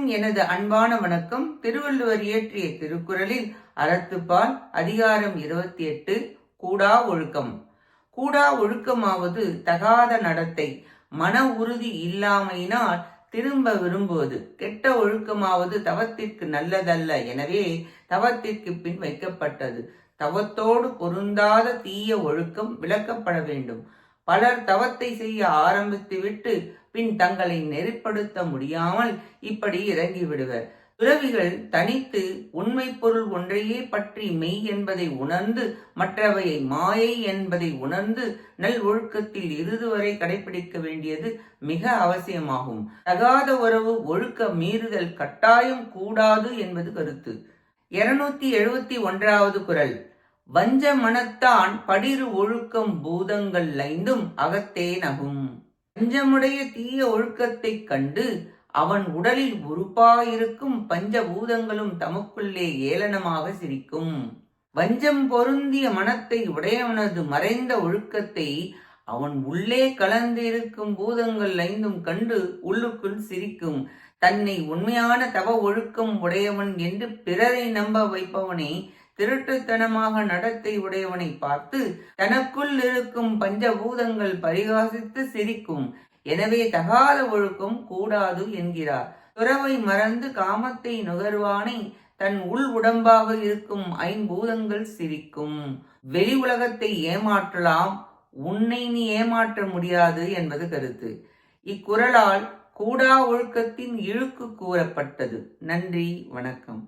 அனைவருக்கும் எனது அன்பான வணக்கம். திருவள்ளுவர் இயற்றிய திருக்குறளில் அறத்துப்பால் அதிகாரம் இருபத்தி எட்டு கூடா ஒழுக்கம். கூடா ஒழுக்கமாவது தகாத நடத்தை. மன உறுதி இல்லாமையினால் திரும்ப விரும்புவது. கெட்ட ஒழுக்கமாவது தவத்திற்கு நல்லதல்ல. எனவே தவத்திற்கு பின் வைக்கப்பட்டது. தவத்தோடு பொருந்தாத தீய ஒழுக்கம் விளக்கப்பட வேண்டும். பலர் தவத்தை செய்ய ஆரம்பித்துவிட்டு பின் தங்களை நெறிப்படுத்த முடியாமல் இப்படி இறங்கி விடுவர். துறவிகள் தனித்து உண்மை பொருள் ஒன்றையே பற்றி மெய் என்பதை உணர்ந்து மற்றவையை மாயை என்பதை உணர்ந்து நல் ஒழுக்கத்தில் இறுதுவரை கடைபிடிக்க வேண்டியது மிக அவசியமாகும். தகாத உறவு ஒழுக்க மீறுதல் கட்டாயம் கூடாது என்பது கருத்து. இருநூத்தி எழுபத்தி ஒன்றாவது குரல். வஞ்ச மனத்தான் படிறு ஒழுக்கம் பூதங்கள் ஐந்தும் அகத்தேனகும் பஞ்சமுடைய வஞ்சமுடைய தீய ஒழுக்கத்தைக் கண்டு அவன் உடலில் உறுப்பாயிருக்கும் பஞ்சபூதங்களும் தமக்குள்ளே ஏளனமாக சிரிக்கும். வஞ்சம் பொருந்திய மனத்தை உடையவனது மறைந்த ஒழுக்கத்தை அவன் உள்ளே கலந்திருக்கும் பூதங்கள் ஐந்தும் கண்டு உள்ளுக்குள் சிரிக்கும். தன்னை உண்மையான தவ ஒழுக்கம் உடையவன் என்று பிறரை நம்ப வைப்பவனே திருட்டுத்தனமாக நடத்தை உடையவனை பார்த்து தனக்குள் இருக்கும் பஞ்சபூதங்கள் பரிகாசித்து சிரிக்கும். எனவே தகாத ஒழுக்கம் கூடாது என்கிறார். துறவை மறந்து காமத்தை நுகர்வானை தன் உள் உடம்பாக இருக்கும் ஐம்பூதங்கள் சிரிக்கும். வெளி உலகத்தை ஏமாற்றலாம் உன்னை நீ ஏமாற்ற முடியாது என்பது கருத்து. இக்குறளால் கூடா ஒழுக்கத்தின் இழுக்கு கூறப்பட்டது. நன்றி வணக்கம்.